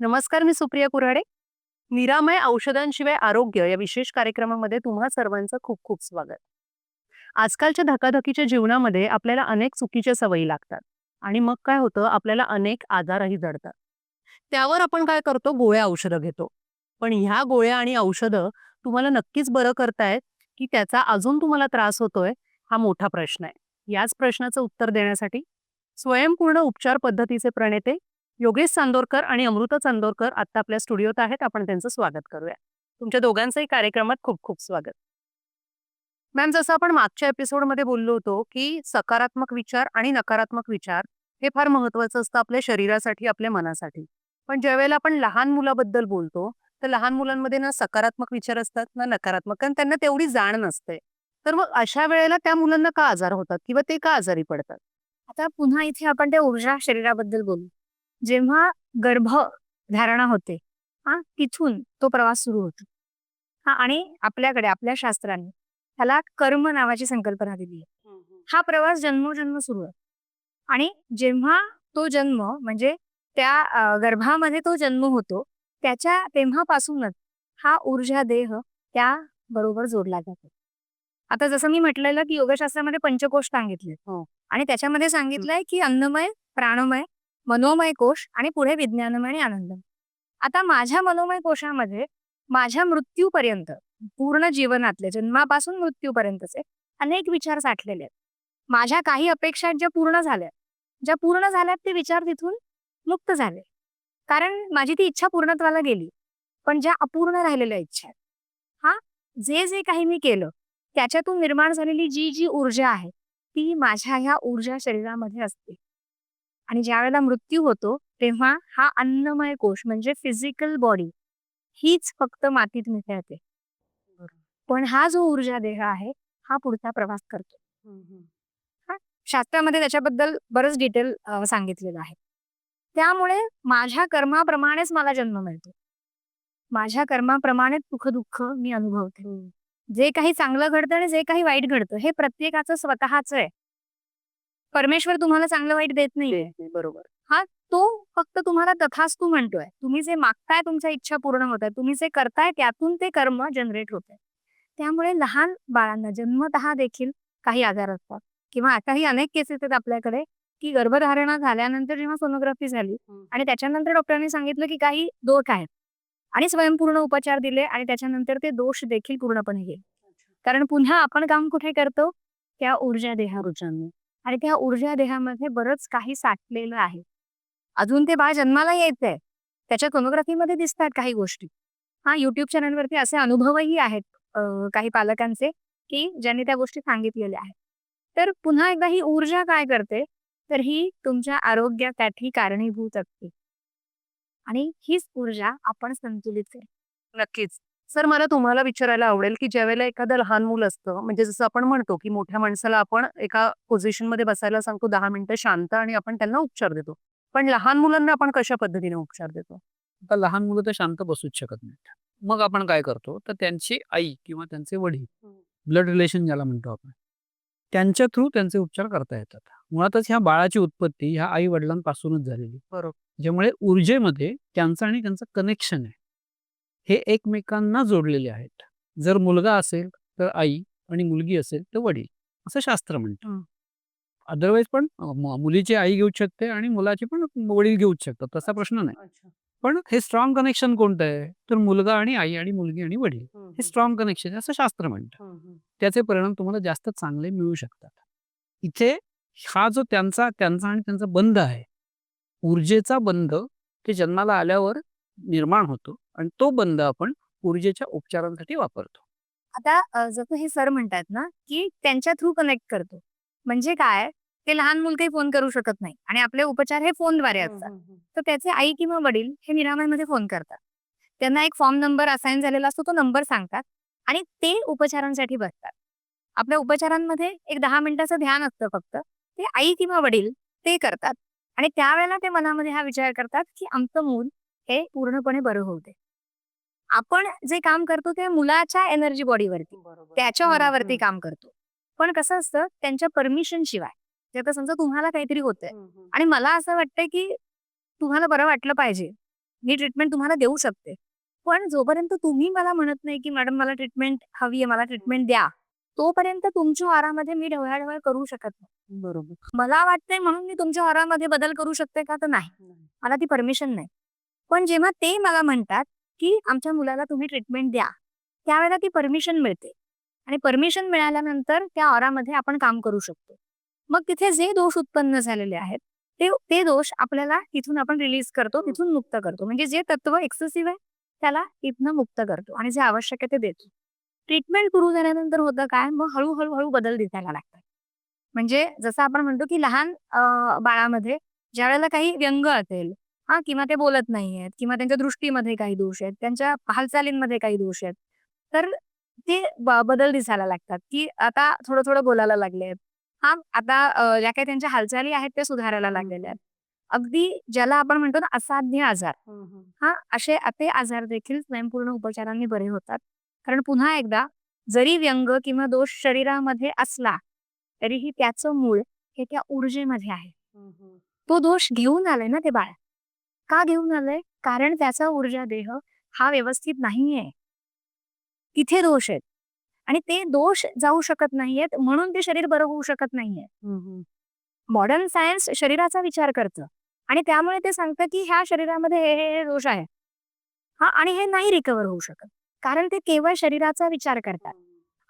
नमस्कार मी सुप्रिया कुऱ्हाडे. निरामय औषधांशिवाय आरोग्य या विशेष कार्यक्रमामध्ये तुम्हा सर्वांचं खूप खूप स्वागत. आजकालच्या धकाधकीच्या जीवनामध्ये आपल्याला अनेक चुकीच्या सवयी लागतात आणि मग काय होतं? आपल्याला अनेक आजारही जडतात. त्यावर आपण काय करतो? गोळ्या औषधं घेतो. पण ह्या गोळ्या आणि औषधं तुम्हाला नक्कीच बरं करतायत की त्याचा अजून तुम्हाला त्रास होतोय हा मोठा प्रश्न आहे. याच प्रश्नाचं उत्तर देण्यासाठी स्वयंपूर्ण उपचार पद्धतीचे प्रणेते योगेश चांदोरकर आणि अमृता चांदोरकर आता आपल्या स्टुडिओत आहेत. आपण त्यांचं स्वागत करूया. तुमच्या दोघांचंही कार्यक्रमात खूप खूप स्वागत. मॅम जसं आपण मागच्या एपिसोडमध्ये बोललो होतो की सकारात्मक विचार आणि नकारात्मक विचार हे फार महत्वाचं असतं आपल्या शरीरासाठी आपल्या मनासाठी. पण ज्यावेळेला आपण लहान मुलाबद्दल बोलतो तर लहान मुलांमध्ये ना सकारात्मक विचार असतात ना नकारात्मक. कारण त्यांना तेवढी जाण नसते. तर मग अशा वेळेला त्या मुलांना का आजार होतात किंवा ते का आजारी पडतात? आता पुन्हा इथे आपण त्या ऊर्जा शरीराबद्दल बोलू. जेव्हा गर्भ धारणा होते हा तिथून तो प्रवास सुरू होतो. हा आणि आपल्याकडे आपल्या शास्त्राने त्याला कर्म नावाची संकल्पना दिली. आहे हा प्रवास जन्मोजन्म सुरू आहे. आणि जेव्हा तो जन्म म्हणजे त्या गर्भामध्ये तो जन्म होतो त्याच्या तेव्हापासूनच हा ऊर्जा देह त्या बरोबर जोडला जातो. आता जसं मी म्हटलेलं की योगशास्त्रामध्ये पंचकोश सांगितले. हो. आणि त्याच्यामध्ये सांगितलंय की अन्नमय प्राणमय मनोमय कोश आणि पुढे विज्ञानमय आणि आनंद. आता माझ्या मनोमय कोशामध्ये माझ्या मृत्यूपर्यंत पूर्ण जीवनातले जन्मापासून मृत्यूपर्यंतचे अनेक विचार साठलेले आहेत. माझ्या काही अपेक्षा ज्या पूर्ण झाल्या ज्या पूर्ण झाल्यात ते विचार तिथून मुक्त झाले. कारण माझी ती इच्छा पूर्णत्वाला गेली पण ज्या अपूर्ण राहिलेल्या इच्छा हा जे जे काही मी केलं त्याच्यातून निर्माण झालेली जी जी ऊर्जा आहे ती माझ्या ह्या ऊर्जा शरीरामध्ये असते. आणि ज्या वेळेला मृत्यू होतो तेव्हा हा अन्नमय कोश म्हणजे फिजिकल बॉडी हीच फक्त मातीत मिसळते. पण हा जो ऊर्जा देह आहे हा पुढचा प्रवास करतो. शास्त्रामध्ये त्याच्याबद्दल बरंच डिटेल सांगितलेलं आहे. त्यामुळे माझ्या कर्माप्रमाणेच मला जन्म मिळतो. माझ्या कर्माप्रमाणेच सुख दुःख मी अनुभवते. जे काही चांगलं घडतं आणि जे काही वाईट घडतं हे प्रत्येकाचं स्वतःच आहे. परमेश्वर तुम्हाला चांगलं वाईट देत नाही. बरोबर. तो फक्त तुम्हाला तथास्तू म्हणतोय. तुम्ही जे मागताय तुमच्या इच्छा पूर्ण होत आहे तुम्ही जे करताय त्यातून ते कर्म जनरेट होत आहे त्यामुळे लहान बाळांना जन्मतः देखील काही आजार असतात. किंवा आताही अनेक केसेस आहेत आपल्याकडे की गर्भधारणा झाल्यानंतर जेव्हा सोनोग्राफी झाली आणि त्याच्यानंतर डॉक्टरांनी सांगितलं की काही दोष आहेत. आणि स्वयंपूर्ण उपचार दिले आणि त्याच्यानंतर ते दोष देखील पूर्णपणे गेले. कारण पुन्हा आपण काम कुठे करतो? त्या ऊर्जा देहा आणि त्या ऊर्जा देहामध्ये बरंच काही साठलेलं आहे. अजून ते बाळ जन्माला यायचंय. त्याच्या सोनोग्राफीमध्ये दिसतात काही गोष्टी. हा युट्यूब चॅनलवरती असे अनुभवही आहेत काही पालकांचे की ज्यांनी त्या गोष्टी सांगितलेल्या आहेत. तर पुन्हा एकदा ही ऊर्जा काय करते? तर ही तुमच्या आरोग्यासाठी कारणीभूत असते. आणि हीच ऊर्जा आपण संतुलित करतो नक्कीच. सर मला तुम्हाला विचारायला आवडेल की ज्यावेळेला एखादं लहान मूल असतं म्हणजे जसं आपण म्हणतो की मोठ्या माणसाला आपण एका पोझिशनमध्ये बसायला सांगतो दहा मिनिटं शांत आणि आपण त्यांना उपचार देतो. पण लहान मुलांना आपण कशा पद्धतीने उपचार देतो? आता लहान मुलं तर शांत बसूच शकत नाहीत. मग आपण काय करतो? तर त्यांची आई किंवा त्यांचे वडील ब्लड रिलेशन ज्याला म्हणतो आपण त्यांच्या थ्रू त्यांचे उपचार करता येतात. मुळातच ह्या बाळाची उत्पत्ती ह्या आई वडिलांपासूनच झालेली बरोबर. ज्यामुळे ऊर्जेमध्ये त्यांचं आणि त्यांचं कनेक्शन आहे. हे एकमेकांना जोडलेले आहेत. जर मुलगा असेल तर आई आणि मुलगी असेल तर वडील. असं शास्त्र म्हणतं. अदरवाईज पण मुलीची आई घेऊ शकते आणि मुलाची पण वडील घेऊच शकतात तसा प्रश्न नाही. पण हे स्ट्रॉंग कनेक्शन कोणतं आहे? तर मुलगा आणि आई आणि मुलगी आणि वडील. हे स्ट्रॉंग कनेक्शन असं शास्त्र म्हणतं. त्याचे परिणाम तुम्हाला जास्त चांगले मिळू शकतात. इथे हा जो त्यांचा त्यांचा आणि त्यांचा बंध आहे ऊर्जेचा बंध ते जन्माला आल्यावर निर्माण होतो. आणि तो बंध आपण ऊर्जेच्या उपचारांसाठी वापरतो. आता जसं हे सर म्हणतात ना की त्यांच्या थ्रू कनेक्ट करतो. म्हणजे काय? ते लहान मुल काही फोन करू शकत नाही आणि आपले उपचार हे फोनद्वारे असतात. तर त्याचे आई किंवा वडील हे निरामयमध्ये फोन करतात. त्यांना एक फॉर्म नंबर असाइन झालेला असतो तो नंबर सांगतात आणि ते उपचारांसाठी बसतात. आपल्या उपचारांमध्ये एक दहा मिनिटाचं ध्यान असतं फक्त. ते आई किंवा वडील ते करतात आणि त्यावेळेला ते मनामध्ये हा विचार करतात की आमचं मूल हे पूर्णपणे बरं होऊ दे. आपण जे काम करतो ते मुलाच्या एनर्जी बॉडीवरती त्याच्या वरावरती काम करतो. पण कसं असतं त्यांच्या परमिशन शिवाय. जे आता समजा तुम्हाला काहीतरी होतंय आणि मला असं वाटतंय की तुम्हाला बरं वाटलं पाहिजे मी ट्रीटमेंट तुम्हाला देऊ शकते. पण जोपर्यंत तुम्ही मला म्हणत नाही की मॅडम मला ट्रीटमेंट हवी आहे मला ट्रीटमेंट द्या तोपर्यंत तुमच्या आरामध्ये मी ढवळाढवळ करू शकत नाही. बरोबर. मला वाटतंय म्हणून मी तुमच्या आरामध्ये बदल करू शकते का तर नाही. मला ती परमिशन नाही. पण जेव्हा ते मला म्हणतात की आमच्या मुलाला तुम्ही ट्रीटमेंट द्या. त्यावेळेला ती परमिशन मिळते. आणि परमिशन मिळाल्यानंतर त्या ऑरामध्ये आपण काम करू शकतो. मग तिथे जे दोष उत्पन्न झालेले आहेत ते ते दोष आपल्याला तिथून आपण रिलीज करतो तिथून मुक्त करतो. म्हणजे जे तत्व एक्सेसिव्ह आहे त्याला इथनं मुक्त करतो आणि जे आवश्यक आहे ते देतो. ट्रीटमेंट सुरू झाल्यानंतर होतं काय? मग हळूहळू हळू बदल दिसायला लागतात. म्हणजे जसं आपण म्हणतो की लहान बाळामध्ये ज्या वेळेला काही व्यंग असेल हा किंवा ते बोलत नाहीयेत किंवा त्यांच्या दृष्टीमध्ये काही दोष आहेत त्यांच्या हालचालींमध्ये काही दोष आहेत. तर ते ब- बदल दिसायला लागतात की आता थोडं थोडं बोलायला लागलेत हा आता अं, ज्या काही त्यांच्या हालचाली आहेत त्या सुधारायला लागलेल्या आहेत. अगदी ज्याला आपण म्हणतो ना असाध्य आजार. हा असे असे आजार देखील स्वयंपूर्ण उपचारांनी बरे होतात. कारण पुन्हा एकदा जरी व्यंग किंवा दोष शरीरामध्ये असला तरीही त्याचं मूळ हे त्या ऊर्जेमध्ये आहे. तो दोष घेऊन आलाय ना ते बाळ. का घेऊन आलंय कारण त्याचा ऊर्जा देह हा व्यवस्थित नाहीये. तिथे दोष आहेत. आणि ते दोष जाऊ शकत नाहीयेत म्हणून ते शरीर बरं होऊ शकत नाहीये. मॉडर्न सायन्स शरीराचा विचार करतं. आणि त्यामुळे ते सांगतं की ह्या शरीरामध्ये हे हे दोष आहे. हा आणि हे नाही रिकवर होऊ शकत. कारण ते केवळ शरीराचा विचार करतात.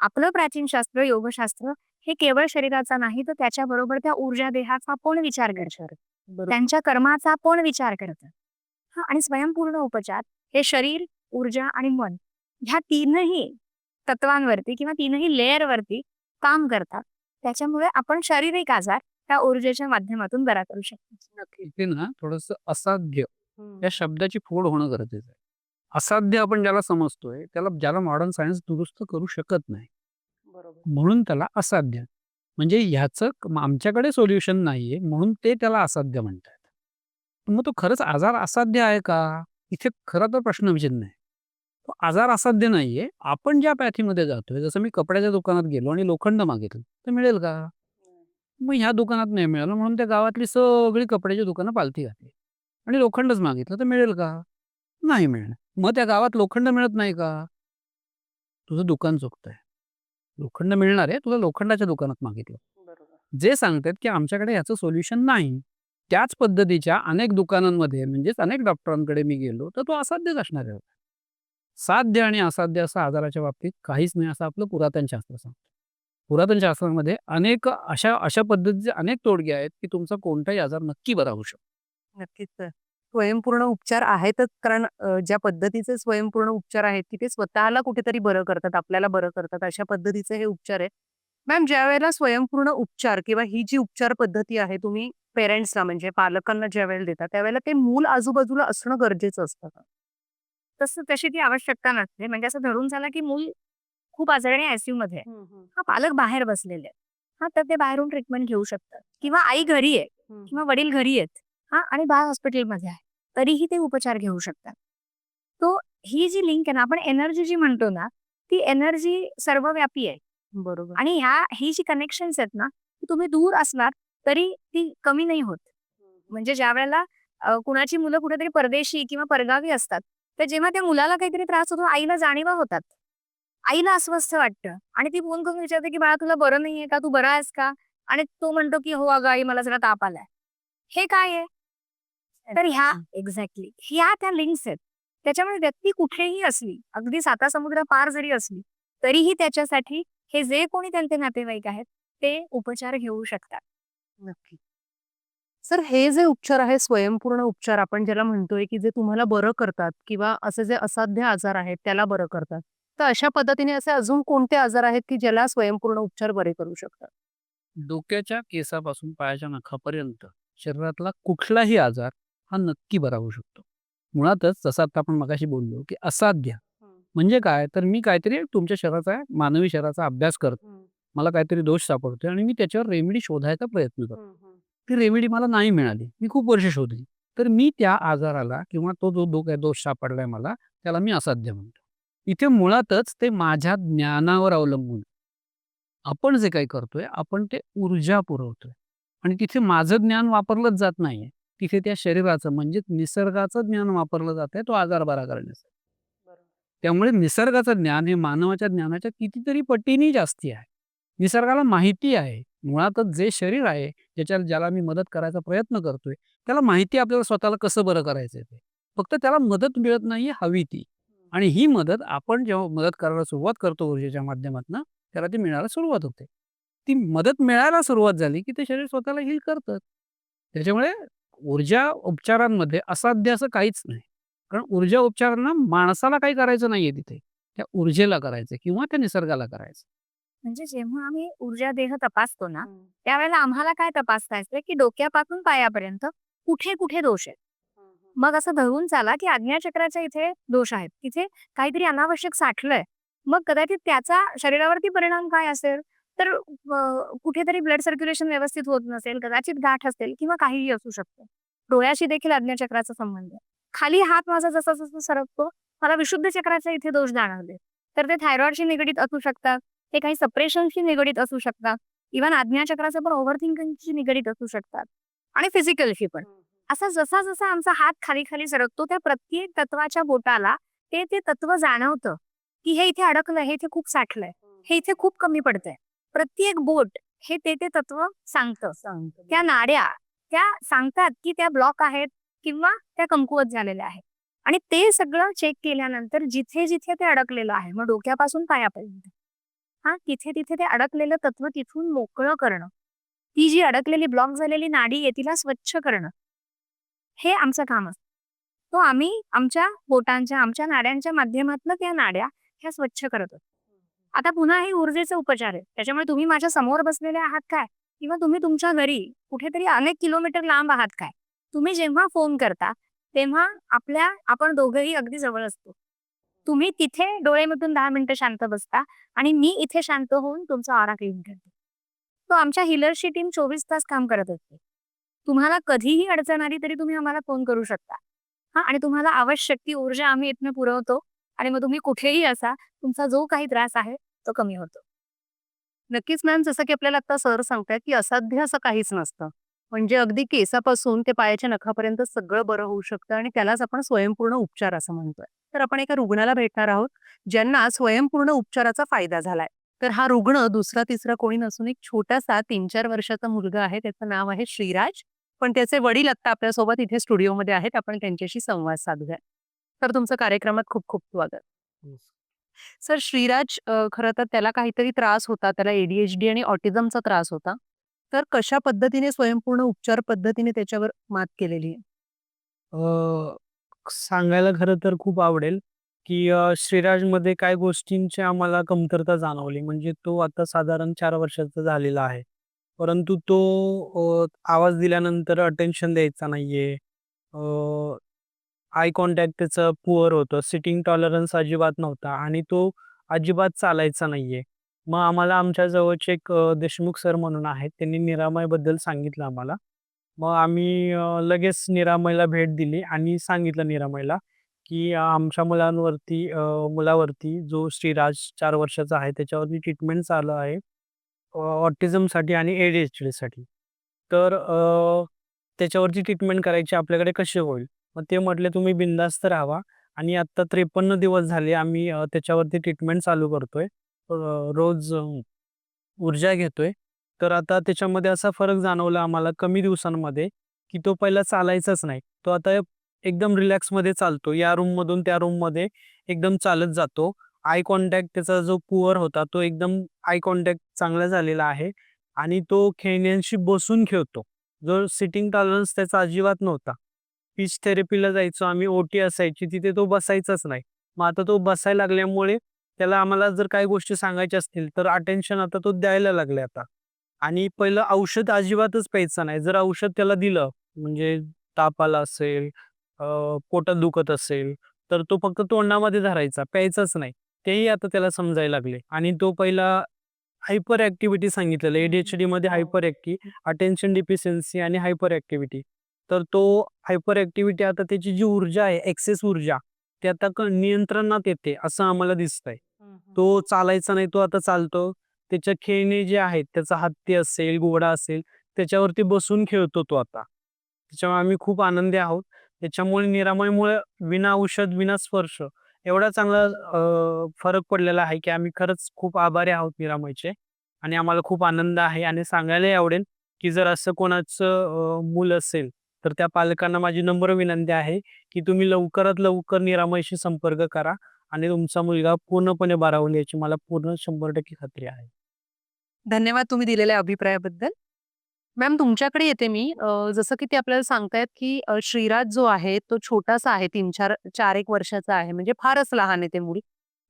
आपलं प्राचीन शास्त्र योगशास्त्र हे केवळ शरीराचा नाही तर त्याच्याबरोबर त्या ऊर्जा देहाचा पण विचार करतं त्यांच्या कर्माचा पण विचार करतं हा आणि स्वयंपूर्ण उपचार हे शरीर ऊर्जा आणि मन ह्या तीनही तत्वांवरती किंवा तीनही लेअरवरती काम करतात. त्याच्यामुळे आपण शारीरिक आजार त्या ऊर्जेच्या माध्यमातून बरा करू शकतो. ना थोडस असाध्य या शब्दाची फोड होणं गरजेचं आहे. असाध्य आपण ज्याला समजतोय त्याला ज्याला मॉडर्न सायन्स दुरुस्त करू शकत नाही. बरोबर. म्हणून त्याला असाध्य. म्हणजे ह्याचं क- आमच्याकडे सोल्युशन नाहीये म्हणून ते त्याला असाध्य म्हणतात मग तो खरंच आजार असाध्य आहे का? इथे खरा तर प्रश्न विचार नाही. तो आजार असाध्य नाहीये. आपण ज्या पॅथीमध्ये जातोय जसं मी कपड्याच्या दुकानात गेलो आणि लोखंड मागितलं तर मिळेल का? मग ह्या दुकानात नाही मिळालं म्हणून त्या गावातली सगळी कपड्याची दुकानं पालथी घातली. आणि लोखंडच मागितलं तर मिळेल का? नाही मिळणार. मग त्या गावात लोखंड मिळत नाही का? तुझं दुकान चुकतंय. लोखंड मिळणार आहे तुला लोखंडाच्या दुकानात मागितलं. जे सांगतात की आमच्याकडे याचं सोल्युशन नाही त्याच पद्धतीच्या अनेक दुकानांमध्ये म्हणजेच अनेक डॉक्टरांकडे मी गेलो तर तो असाध्यच असणार आहे. साध्य आणि असाध्य असं आजाराच्या बाबतीत काहीच नाही असं आपलं पुरातन शास्त्र सांगतं. पुरातन शास्त्रामध्ये अनेक अशा अशा पद्धतीचे अनेक तोडगे आहेत की तुमचा कोणताही आजार नक्की बरा होऊ शकतो. नक्कीच स्वयंपूर्ण उपचार आहेतच कारण अ, ज्या पद्धतीचे स्वयंपूर्ण उपचार आहेत की ते स्वतःला कुठेतरी बरं करतात आपल्याला बरं करतात अशा पद्धतीचे हे उपचार आहेत. मॅम ज्या वेळेला स्वयंपूर्ण उपचार किंवा ही जी उपचार पद्धती आहे तुम्ही पेरेंट्सला म्हणजे पालकांना ज्या वेळेला देता त्यावेळेला ते मूल आजूबाजूला असणं गरजेचं असतं का? तसं तशी ती आवश्यकता नसते. म्हणजे असं धरून झालं की मूल खूप आजारी आयसीयू मध्ये आहे. हा. पालक बाहेर बसलेले आहेत. हा तर ते बाहेरून ट्रीटमेंट घेऊ शकतात. किंवा आई घरी आहे किंवा वडील घरी आहेत. हा आणि बाळ हॉस्पिटलमध्ये आहे. तरीही ते उपचार घेऊ शकतात. तो ही जी लिंक आहे ना आपण एनर्जी जी म्हणतो ना ती एनर्जी सर्वव्यापी आहे. बरोबर. आणि ह्या ही जी कनेक्शन्स आहेत ना ती तुम्ही दूर असणार तरी ती कमी नाही होत. म्हणजे ज्या वेळेला कुणाची मुलं कुठेतरी परदेशी किंवा परगावी असतात तर जेव्हा त्या मुलाला काहीतरी त्रास होतो आईला जाणीवा होतात. आईला अस्वस्थ वाटतं. आणि ती फोन करून विचारते की बाळा तुला बरं नाहीये का? तू बरा आहेस का? आणि तो म्हणतो की हो अगं आई मला जरा ताप आलाय. हे काय आहे? तर ह्या एक्झॅक्टली ह्या त्या लिंक्स आहेत. त्याच्यामुळे व्यक्ती कुठेही असली अगदी साता समुद्र पार जरी असली तरीही त्याच्यासाठी हे जे कोणी त्यांचे नातेवाईक आहेत ते उपचार घेऊ शकतात. नक्की. सर हे जे उपचार आहे स्वयंपूर्ण उपचार आपण ज्याला म्हणतोय की जे तुम्हाला बरं करतात किंवा असे जे असाध्य आजार आहेत त्याला बरं करतात तर अशा पद्धतीने असे अजून कोणते आजार आहेत की ज्याला स्वयंपूर्ण उपचार बरे करू शकतात? डोक्याच्या केसापासून पायाच्या नखापर्यंत शरीरातला कुठलाही आजार हा नक्की बरा होऊ शकतो. मुळातच जसं आता आपण मगाशी बोललो की असाध्य म्हणजे काय? तर मी काहीतरी तुमच्या शरीराचा मानवी शरीराचा अभ्यास करतो. मला काहीतरी दोष सापडतोय आणि मी त्याच्यावर रेमेडी शोधायचा प्रयत्न करतो. ती रेमेडी मला नाही मिळाली. मी खूप वर्ष शोधली. तर मी त्या आजाराला किंवा तो जो दो दोष सापडलाय मला त्याला मी असाध्य म्हणतो. इथे मुळातच ते माझ्या ज्ञानावर अवलंबून. आपण जे काही करतोय आपण ते ऊर्जा पुरवतोय. आणि तिथे माझं ज्ञान वापरलंच जात नाहीये. तिथे त्या शरीराचं म्हणजे निसर्गाचं ज्ञान वापरलं जातंय तो आजार बरा करण्यासाठी. त्यामुळे निसर्गाचं ज्ञान हे मानवाच्या ज्ञानाच्या कितीतरी पटीने जास्ती आहे. निसर्गाला माहिती आहे. मुळातच जे शरीर आहे, ज्याच्या ज्याला मी मदत करायचा प्रयत्न करतोय, त्याला माहिती आहे आपल्याला स्वतःला कसं बरं करायचंय ते. फक्त त्याला मदत मिळत नाहीये, हवी ती. आणि ही मदत आपण जेव्हा मदत करायला सुरुवात करतो ऊर्जेच्या माध्यमातनं, त्याला ती मिळायला सुरुवात होते. ती मदत मिळायला सुरुवात झाली, की ते शरीर स्वतःला हील करतं. त्याच्यामुळे ऊर्जा उपचारांमध्ये असाध्य असं काहीच नाही. कारण ऊर्जा उपचारांना माणसाला काही करायचं नाहीये तिथे. त्या ऊर्जेला करायचंय किंवा त्या निसर्गाला करायचं. म्हणजे जेव्हा आम्ही ऊर्जा देह तपासतो ना, त्यावेळेला आम्हाला काय तपासता येतं, की डोक्यापासून पायापर्यंत कुठे-कुठे दोष आहेत. मग असं धरून चाला, की आज्ञाचक्राच्या इथे दोष आहेत. तिथे काहीतरी अनावश्यक साठलंय. मग कदाचित त्याचा शरीरावरती परिणाम काय असेल, तर अ, कुठेतरी ब्लड सर्क्युलेशन व्यवस्थित होत नसेल, कदाचित गाठ असेल किंवा काहीही असू शकतं. डोळ्याशी देखील आज्ञाचक्राचा संबंध आहे. खाली हात माझा जसा-जसा सरकतो, मला विशुद्ध चक्राचे इथे दोष जाणवले. तर ते थायरॉइडशी निगडीत असू शकतात, ते काही सप्रेशनशी निगडीत असू शकतात. इव्हन आज्ञाचक्राचं पण ओव्हर थिंकिंगशी निगडीत असू शकतात आणि फिजिकलशी पण. असा जसा-जसा आमचा हात खाली-खाली सरकतो, त्या प्रत्येक तत्वाच्या बोटाला ते, ते तत्व जाणवतं, की हे इथे अडकलंय, हे इथे खूप साठलंय, हे इथे खूप कमी पडतंय. प्रत्येक बोट हे ते, ते तत्व सांगतं. त्या नाड्या त्या सांगतात, की त्या ब्लॉक आहेत किंवा त्या कमकुवत झालेल्या आहेत. आणि ते सगळं चेक केल्यानंतर जिथे-जिथे ते अडकलेलं आहे, मग डोक्यापासून पायापर्यंत. हां, तिथे-तिथे ते अडकलेलं तत्व तिथून मोकळं करणं. ती जी अडकलेली ब्लॉक झालेली नाडी आहे, तिला स्वच्छ करणं. हे आमचं काम असतं. तो आम्ही आमच्या बोटांच्या, आमच्या नाड्यांच्या माध्यमातनं त्या नाड्या ह्या स्वच्छ करत असतो. आता पुन्हा हे ऊर्जेचे उपचार आहेत. त्याच्यामुळे तुम्ही माझ्यासमोर बसलेले आहात काय? किंवा तुम्ही तुमच्या घरी कुठेतरी अनेक किलोमीटर लांब आहात काय? तुम्ही जेव्हा फोन करता, तेव्हा आपल्या आपण दोघंही अगदी जवळ असतो. तुम्ही तिथे डोळे मिटून दहा मिनिटं शांत बसता आणि मी इथे शांत होऊन तुमचा आरा क्लीन करते. तो आमच्या हिलरची टीम 24 तास काम करत असते. तुम्हाला कधीही अडचण आली तरी तुम्ही आम्हाला फोन करू शकता. हा आणि तुम्हाला आवश्यक ती ऊर्जा आम्ही इथनं पुरवतो आणि मग तुम्ही कुठेही असा, तुमचा जो काही त्रास आहे, तो कमी होतो. नक्कीच मॅम, जसं की आपल्याला आता सर सांगतायत, की असाध्य असं काहीच नसतं. म्हणजे अगदी केसापासून ते पायाच्या नखापर्यंत सगळं बरं होऊ शकतं आणि त्यालाच आपण स्वयंपूर्ण उपचार असं म्हणतोय. तर आपण एका रुग्णाला भेटणार आहोत, ज्यांना स्वयंपूर्ण उपचाराचा फायदा झालाय. तर हा रुग्ण दुसरा-तिसरा कोणी नसून एक छोटासा 3-4 वर्षाचा मुलगा आहे. त्याचं नाव आहे श्रीराज. पण त्याचे वडील आत्ता आपल्यासोबत इथे स्टुडिओमध्ये आहेत. आपण त्यांच्याशी संवाद साधूया. तर तुमचं कार्यक्रमात खूप-खूप स्वागत. सर श्रीराज अ, खरं तर त्याला काहीतरी त्रास होता. त्याला एडीएचडी आणि ऑटिझमचा त्रास होता. तर कशा पद्धतीने स्वयंपूर्ण उपचार पद्धतीने त्याच्यावर मात केलेली आहे? अ, सांगायला खरं तर खूप आवडेल, की अ, श्रीराजमध्ये काय गोष्टींची आम्हाला कमतरता जाणवली. म्हणजे तो आता साधारण 4 वर्षाचा झालेला आहे. परंतु तो अ, आवाज दिल्यानंतर अटेन्शन द्यायचा नाहीये. अ, आय कॉन्टॅक्ट त्याचं पुअर होतं. सिटिंग टॉलरन्स अजिबात नव्हता आणि तो अजिबात चालायचा नाहीये. मग आम्हाला आमच्या जवळचे एक अ, देशमुख सर म्हणून आहेत. त्यांनी निरामयबद्दल सांगितलं आम्हाला. मग आम्ही अ, लगेच निरामयला भेट दिली आणि सांगितलं निरामयला, की अ, आमच्या मुलांवरती अ, मुलावरती जो श्रीराज चार वर्षाचा आहे, त्याच्यावरती ट्रीटमेंट चालू आहे. ऑटिझमसाठी आणि एडीएचडीसाठी. तर अ, त्याच्यावरती ट्रीटमेंट करायची आपल्याकडे कशी होईल? मग ते म्हटले, "तुम्ही बिनधास्त राहावा" आणि आत्ता 53 दिवस झाले आम्ही अ, त्याच्यावरती ट्रीटमेंट चालू करतोय. अ, रोज अ, ऊर्जा घेतोय. तर आता त्याच्यामध्ये असा फरक जाणवला आम्हाला कमी दिवसांमध्ये, की तो पहिला चालायचाच नाही. तो आता एकदम रिलॅक्समध्ये चालतो. या रूम मधून त्या रूममध्ये एकदम चालत जातो. आय कॉन्टॅक्ट त्याचा जो पुअर होता, तो एकदम आय कॉन्टॅक्ट चांगला झालेला आहे आणि तो खेळण्यांशी बसून खेळतो. जो सिटिंग टॉलरन्स त्याचा अजिबात नव्हता. स्पीच थेरपीला जायचो आम्ही, ओटी असायची, तिथे तो बसायचाच नाही. मग आता तो बसायला लागल्यामुळे त्याला आम्हाला जर काही गोष्टी सांगायच्या असतील, तर अटेन्शन आता तो द्यायला लागलाय आता. आणि पहिलं औषध अजिबातच प्यायचं नाही. जर औषध त्याला दिलं, म्हणजे ताप आला असेल, पोटात दुखत असेल, तर तो फक्त तोंडामध्ये धरायचा, प्यायचाच नाही. तेही आता त्याला समजायला लागले आणि तो पहिला हायपर ॲक्टिव्हिटी सांगितलेलं. एडीएचडीमध्ये हायपर ॲक्टी, अटेन्शन डिफिशियन्सी आणि हायपर ॲक्टिव्हिटी. तर तो हायपर ॲक्टिव्हिटी आता त्याची जी ऊर्जा आहे, एक्सेस ऊर्जा, ती आता क नियंत्रणात येते असं आम्हाला दिसतंय. तो चालायचा नाही, तो आता चालतो. त्याच्या खेळणे जे आहेत, त्याचा हत्ती असेल, घोडा असेल, त्याच्यावरती बसून खेळतो तो आता. त्याच्यामुळे आम्ही खूप आनंदी आहोत त्याच्यामुळे निरामयमुळे विना औषध विना स्पर्श एवढा चांगला अ, फरक पडलेला आहे की आम्ही खरंच खूप आभारी आहोत निरामयचे आणि आम्हाला खूप आनंद आहे आणि सांगायलाही आवडेल की जर असं कोणाचं अ, मूल असेल तर त्या पालकांना माझी नम्र विनंती आहे की तुम्ही लवकरात लवकर निरामयशी संपर्क करा आणि तुमचा मुलगा पूर्णपणे बरा होईल याची मला पूर्ण शंभर टक्के खात्री आहे. धन्यवाद तुम्ही दिलेल्या अभिप्रायाबद्दल. मॅम तुमच्याकडे येते मी. जसं की ते आपल्याला सांगतायत की श्रीराज जो आहे तो छोटासा आहे तीन चार चार एक वर्षाचा आहे म्हणजे फारच लहान आहे ते मूल.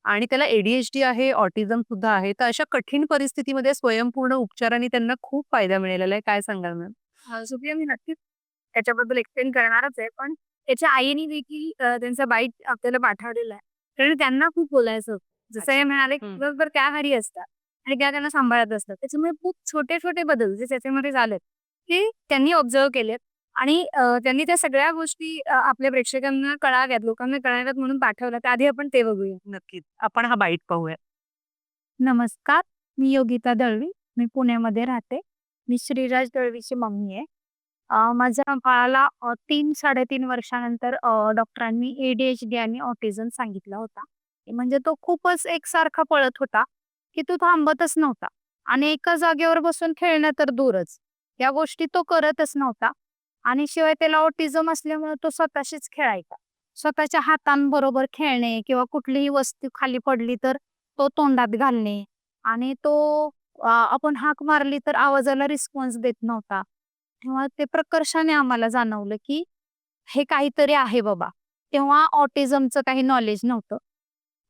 आणि त्याला एडीएचडी आहे ऑटिझम सुद्धा आहे. तर अशा कठीण परिस्थितीमध्ये स्वयंपूर्ण उपचाराने त्यांना खूप फायदा मिळालेला आहे. काय सांगाल मॅम? सुप्रिया मी नक्कीच त्याच्याबद्दल एक्सप्लेन करणारच आहे. पण त्याच्या आईने देखील त्यांचा बाईट आपल्याला पाठवलेला आहे. कारण त्यांना खूप बोलायचं. जसं हे म्हणाले. दिवसभर त्या घरी असतात आणि त्या त्यांना सांभाळत असतात. त्याच्यामुळे खूप छोटे छोटे बदल जे त्याच्यामध्ये झालेत ते त्यांनी ऑब्झर्व केलेत. आणि त्यांनी त्या सगळ्या गोष्टी आपल्या प्रेक्षकांना कळाव्यात लोकांना कळाव्यात म्हणून पाठवल्यात आधी आपण ते बघूया नक्कीच. आपण हा बाईट पाहूया नमस्कार. मी योगिता दळवी. मी पुण्यामध्ये राहते. मी श्रीराज दळवीची मम्मी आहे. अ, माझ्या बाळाला अ, तीन साडेतीन वर्षानंतर अ, डॉक्टरांनी एडीएचडी आणि ऑटिझम सांगितला होता. म्हणजे तो खूपच एकसारखा पळत होता की तो थांबतच नव्हता. आणि एका जागेवर बसून खेळणं तर दूरच. या गोष्टी तो करतच नव्हता. आणि शिवाय त्याला ऑटिझम असल्यामुळे तो स्वतःशीच खेळायचा. स्वतःच्या हातांबरोबर खेळणे किंवा कुठलीही वस्तू खाली पडली तर तो तोंडात घालणे. आणि तो अ, आपण हाक मारली तर आवाजाला रिस्पॉन्स देत नव्हता. तेव्हा ते प्रकर्षाने आम्हाला जाणवलं की हे काहीतरी आहे बाबा. तेव्हा ऑटिझमचं काही नॉलेज नव्हतं.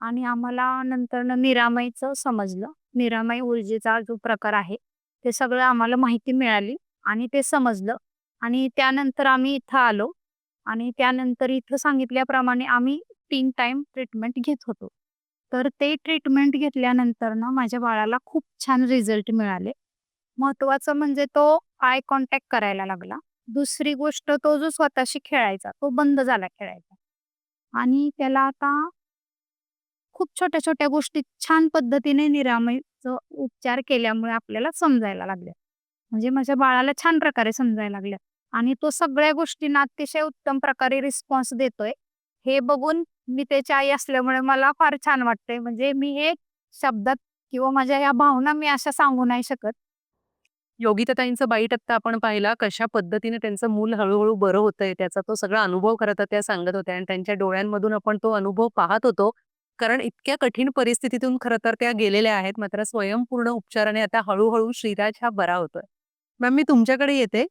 आणि आम्हाला नंतर निरामयचं समजलं. निरामय ऊर्जेचा जो प्रकार आहे ते सगळं आम्हाला माहिती मिळाली आणि ते समजलं. आणि त्यानंतर आम्ही इथं आलो आणि त्यानंतर इथं सांगितल्याप्रमाणे आम्ही तीन टाइम ट्रीटमेंट घेत होतो. तर ते ट्रीटमेंट घेतल्यानंतर ना माझ्या बाळाला खूप छान रिझल्ट मिळाले. महत्वाचं म्हणजे तो आय कॉन्टॅक्ट करायला लागला. दुसरी गोष्ट तो जो स्वतःशी खेळायचा तो बंद झाला खेळायचा. आणि त्याला आता खूप छोट्या छोट्या गोष्टी छान पद्धतीने निरामयचं उपचार केल्यामुळे आपल्याला समजायला लागल्या. म्हणजे माझ्या बाळाला छान प्रकारे समजायला लागल्या. आणि तो सगळ्या गोष्टींना अतिशय उत्तम प्रकारे रिस्पॉन्स देतोय. हे बघून मी त्याची आई असल्यामुळे मला फार छान वाटतंय. म्हणजे मी हे शब्दात किंवा माझ्या या भावना मी अशा सांगू नाही शकत. योगिताताईंचं बाईट आत्ता आपण पाहिला कशा पद्धतीने त्यांचं मूल हळूहळू बरं होतंय त्याचा तो सगळा अनुभव खरं तर त्या सांगत होत्या आणि त्यांच्या डोळ्यांमधून आपण तो अनुभव पाहत होतो. कारण इतक्या कठीण परिस्थितीतून खरं तर त्या गेलेल्या आहेत मात्र स्वयंपूर्ण उपचाराने आता हळूहळू श्रीराज हा बरा होतोय. मॅम मी तुमच्याकडे येते.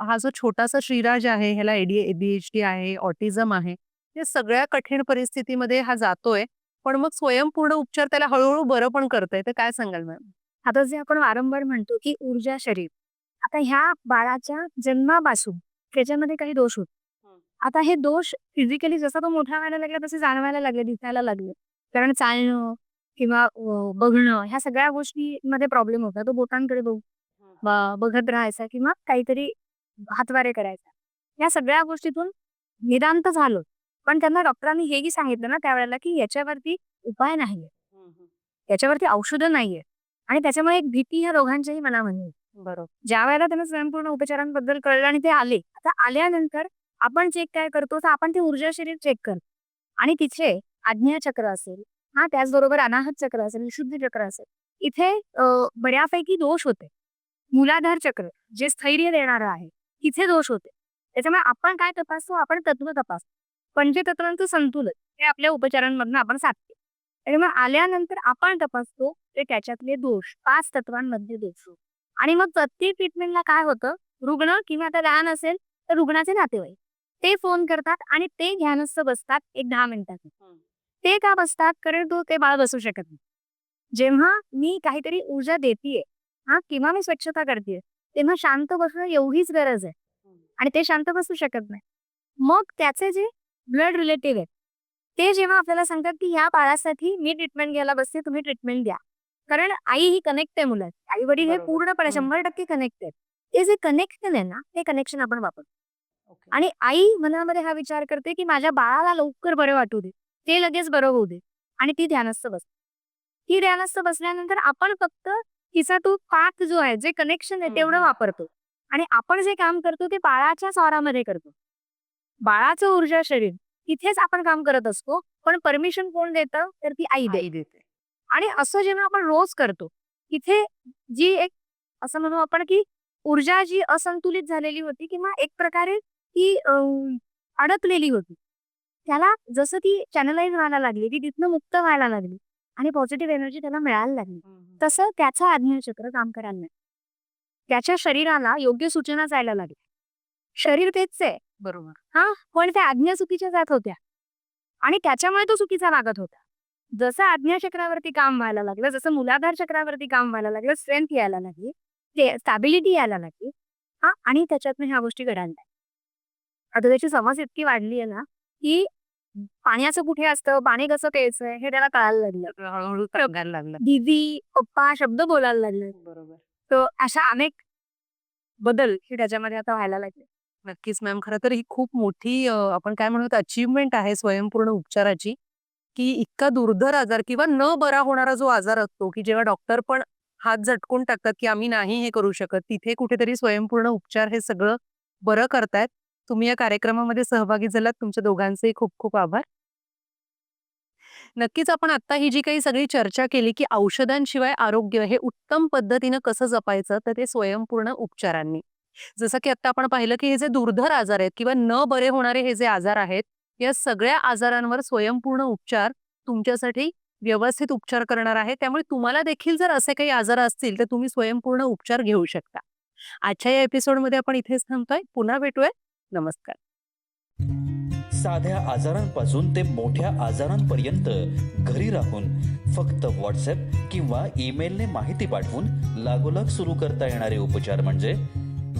हा जो छोटासा श्रीराज आहे ह्याला एडी एडीएचडी आहे ऑटिझम आहे या सगळ्या कठीण परिस्थितीमध्ये हा जातोय पण मग स्वयंपूर्ण उपचार त्याला हळूहळू बरं पण करतोय तर काय सांगाल मॅम? आता जे आपण वारंवार म्हणतो की ऊर्जा शरीर. आता ह्या बाळाच्या जन्मापासून त्याच्यामध्ये काही दोष होत. आता हे दोष फिजिकली जसा तो मोठा व्हायला लागला तसे जाणवायला लागले दिसायला लागले. कारण चालणं किंवा बघणं ह्या सगळ्या गोष्टीमध्ये प्रॉब्लेम होता. तो बोटांकडे बघ बघत राहायचा किंवा काहीतरी हातवारे करायचा. या सगळ्या गोष्टीतून निदांत झालो. पण त्यांना डॉक्टरांनी हेही सांगितलं ना त्यावेळेला की याच्यावरती उपाय नाहीये. याच्यावरती औषधं नाहीये. आणि त्याच्यामुळे एक भीती ह्या दोघांच्याही मनामध्ये. बरोबर. ज्या वेळेला त्यांना स्वयंपूर्ण उपचारांबद्दल कळलं आणि ते आले आता आल्यानंतर आपण चेक काय करतो तर आपण ते ऊर्जा शरीर चेक करतो. आणि तिथे आज्ञा चक्र असेल हा त्याचबरोबर अनाहत चक्र असेल विशुद्धी चक्र असेल इथे बऱ्यापैकी दोष होते. मूलाधार चक्र जे स्थैर्य देणारं आहे तिथे दोष होते. त्याच्यामुळे आपण काय तपासतो आपण तत्व तपासतो. पंचतत्वांचं संतुलन हे आपल्या उपचारांमधनं आपण साधतो. त्याच्यामुळे आल्यानंतर आपण तपासतो ते त्याच्यातले दोष पाच तत्वांमध्ये दोष. आणि मग प्रत्येक ट्रीटमेंटला काय होतं? रुग्ण किंवा आता लहान असेल तर रुग्णाचे नातेवाईक. ते फोन करतात आणि ते ध्यानस्थ बसतात एक दहा मिनिटात ते का बसतात? कारण तो ते बाळ बसू शकत नाही. जेव्हा मी काहीतरी ऊर्जा देतीये हा किंवा मी स्वच्छता करते तेव्हा शांत बसणं एवढीच गरज आहे. आणि ते शांत बसू शकत नाही. मग त्याचे जे ब्लड रिलेटिव्ह आहेत ते जेव्हा आपल्याला सांगतात की ह्या बाळासाठी मी ट्रीटमेंट घ्यायला बसते तुम्ही ट्रीटमेंट द्या. कारण आई ही कनेक्ट आहे मुलात. आई वडील हे. पूर्णपणे. शंभर टक्के कनेक्ट आहेत. ते जे कनेक्शन आहे ना ते कनेक्शन आपण वापरतो. आणि आई मनामध्ये हा विचार करते की माझ्या बाळाला लवकर बरं वाटू दे. ते लगेच बरं होऊ दे. आणि ती ध्यानस्थ बसते ती ध्यानस्थ बसल्यानंतर आपण फक्त तिचा तो पाथ जो आहे जे कनेक्शन आहे तेवढं. वापरतो. आणि आपण जे काम करतो ते बाळाच्या स्वरामध्ये करतो. बाळाचं ऊर्जा शरीर तिथेच आपण काम करत असतो. पण परमिशन कोण देतं? तर ती आई देते. आणि असं जेव्हा आपण रोज करतो तिथे जी एक असं म्हणू आपण की ऊर्जा जी असंतुलित झालेली होती किंवा एक प्रकारे ती अडकलेली होती. त्याला जसं ती चॅनलाइज व्हायला लागली ती तिथनं मुक्त व्हायला लागली आणि पॉझिटिव्ह एनर्जी त्याला मिळायला लागली तसं त्याचं आज्ञाचक्र काम करायला नाही त्याच्या शरीराला योग्य सूचना जायला लागल्या. शरीर तेच आहे. बरोबर. हा पण त्या आज्ञा चुकीच्या जात होत्या. आणि त्याच्यामुळे तो चुकीचा वागत होता. जसं आज्ञा चक्रावरती काम व्हायला लागलं जसं मुलाधार चक्रावरती काम व्हायला लागलं स्ट्रेंथ यायला लागली ते स्टॅबिलिटी यायला लागली हा आणि त्याच्यातनं ह्या गोष्टी घडायला लागल्या. आता त्याची समज इतकी वाढली आहे ना की पाण्याचं कुठे असतं पाणी कसं प्यायचंय हे त्याला कळायला लागलं. हळूहळू लागला. दीदी पप्पा शब्द बोलायला लागले. बरोबर. तर अशा अनेक बदल हे त्याच्यामध्ये आता व्हायला लागले. नक्कीच मॅम. खरं तर ही खूप मोठी अ, आपण काय म्हणतो अचीवमेंट आहे स्वयंपूर्ण उपचाराची की इतका दुर्धर आजार किंवा न बरा होणारा जो आजार असतो की जेव्हा डॉक्टर पण हात झटकून टाकतात की आम्ही नाही हे करू शकत तिथे कुठेतरी स्वयंपूर्ण उपचार हे सगळं बरं करतायत. तुम्ही या कार्यक्रमामध्ये सहभागी झालात. तुमच्या दोघांचेही खूप खूप आभार. नक्कीच आपण आता ही जी काही सगळी चर्चा केली की औषधांशिवाय आरोग्य हे उत्तम पद्धतीनं कसं जपायचं तर ते स्वयंपूर्ण उपचारांनी. जसं की आता आपण पाहिलं की हे जे दुर्धर आजार आहेत किंवा न बरे होणारे हे जे आजार आहेत या सगळ्या आजारांवर स्वयंपूर्ण उपचार तुमच्यासाठी व्यवस्थित उपचार करणार आहे. त्यामुळे तुम्हाला देखील जर असे काही आजार असतील तर तुम्ही स्वयंपूर्ण उपचार घेऊ शकता. आजच्या या एपिसोडमध्ये आपण इथेच थांबतोय. पुन्हा भेटूया. नमस्कार. साध्या आजारांपासून ते मोठ्या आजारांपर्यंत घरी राहून फक्त व्हॉट्सअप किंवा ईमेलने माहिती पाठवून लागोलाग सुरू करता येणारे उपचार म्हणजे